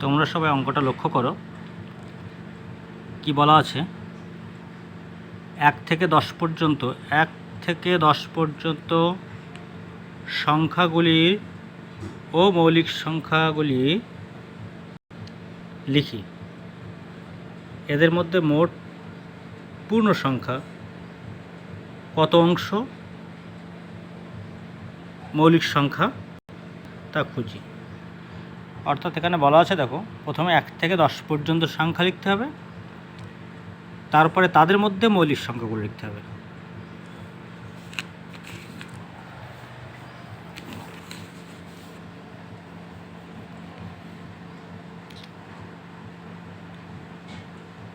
তোমরা সবাই অঙ্কটা লক্ষ্য করো। কি বলা আছে? এক থেকে দশ পর্যন্ত, এক থেকে দশ পর্যন্ত সংখ্যাগুলির ও মৌলিক সংখ্যাগুলি লিখি। এদের মধ্যে মোট পূর্ণ সংখ্যা কত অংশ? মৌলিক সংখ্যা তা খুঁজি। অর্থাৎ এখানে বলা আছে, দেখো, প্রথমে এক থেকে দশ পর্যন্ত সংখ্যা লিখতে হবে। তারপরে তাদের মধ্যে মৌলিক সংখ্যাগুলো লিখতে হবে।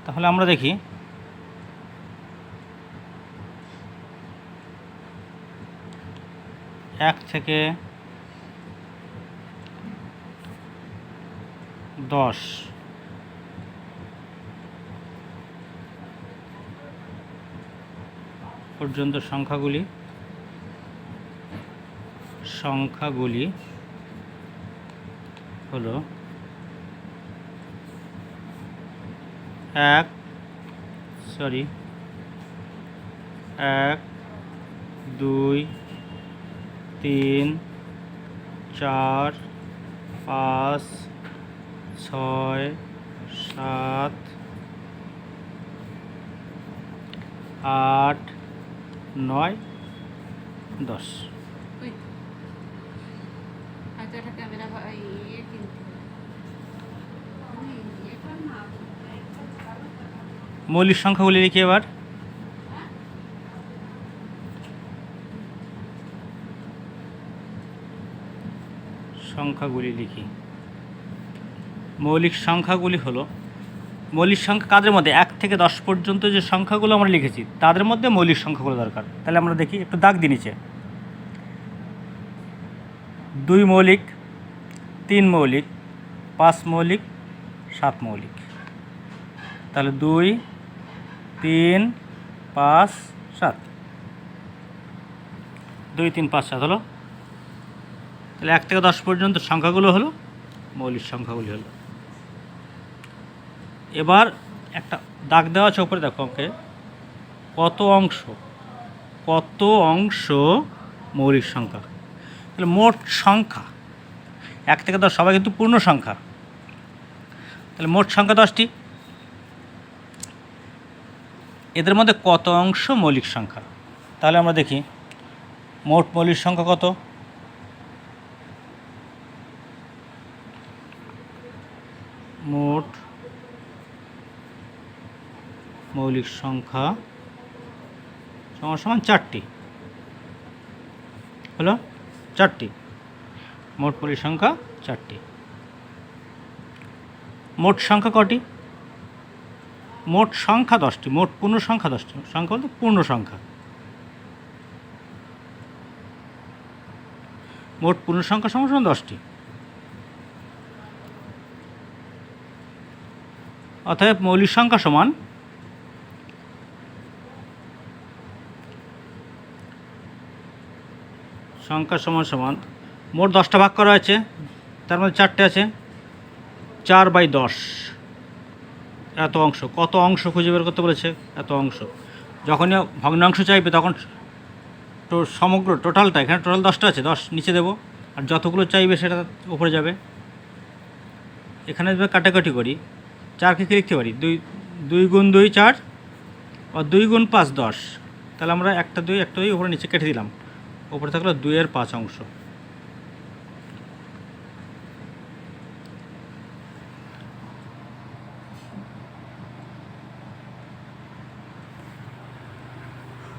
তাহলে আমরা দেখি, এক থেকে দশ। পর্যন্ত সংখ্যাগুলি। সংখ্যাগুলি হলো এক সরি এক দুই তিন চার পাঁচ ছয় সাত আট নয় দশ। আচ্ছা ইয়ে ইয়ে। মৌলিক সংখ্যাগুলি লিখি এবার। সংখ্যাগুলি লিখি। মৌলিক সংখ্যাগুলি হলো, মৌলিক সংখ্যা কাদের মধ্যে? এক থেকে দশ পর্যন্ত যে সংখ্যাগুলো আমরা লিখেছি, তাদের মধ্যে মৌলিক সংখ্যাগুলো দরকার। তাহলে আমরা দেখি, একটু দাগ দিয়ে নিচে। দুই মৌলিক, তিন মৌলিক, পাঁচ মৌলিক, সাত মৌলিক। তাহলে দুই, তিন, পাঁচ, সাত। দুই, তিন, পাঁচ, সাত হলো। তাহলে এক থেকে দশ পর্যন্ত সংখ্যাগুলো হলো, মৌলিক সংখ্যাগুলি হলো। এবার একটা দাগ দেওয়া আছে ওপরে দেখো ওকে কত অংশ? কত অংশ মৌলিক সংখ্যা? তাহলে মোট সংখ্যা। এক থেকে দশ, সবাই কিন্তু পূর্ণ সংখ্যা। তাহলে মোট সংখ্যা দশটি। এদের মধ্যে কত অংশ মৌলিক সংখ্যা? তাহলে আমরা দেখি, মোট মৌলিক সংখ্যা কত? মোট মৌলিক সংখ্যা সমান সমান চারটি। হলো চারটি। মোট মৌলিক সংখ্যা চারটি। মোট সংখ্যা কটি? মোট সংখ্যা দশটি। মোট পূর্ণ সংখ্যা দশটি। সংখ্যা বলতে পূর্ণ সংখ্যা। মোট পূর্ণ সংখ্যা সমান সমান দশটি। অতএব মৌলিক সংখ্যা সমান সংখ্যা সমান সমান। মোট দশটা ভাগ করা হয়েছে, তার মধ্যে চারটে আছে। চার বাই দশ। এত অংশ। কত অংশ খুঁজে বের করতে বলেছে? এত অংশ। যখনই ভগ্নাংশ চাইবে, তখন তো সমগ্র টোটালটা, এখানে টোটাল দশটা আছে, দশ নিচে দেবো। আর যতগুলো চাইবে, সেটা উপরে যাবে। এখানে যদি কাটাকাটি করি, চারকে কি লিখতে পারি? দুই দুই গুণ দুই চার, আর দুই গুণ পাঁচ দশ। তাহলে আমরা একটা দুই একটা দুই উপরে নিচে কেটে দিলাম। উপরে থাকল দুইয়ের পাঁচ অংশ।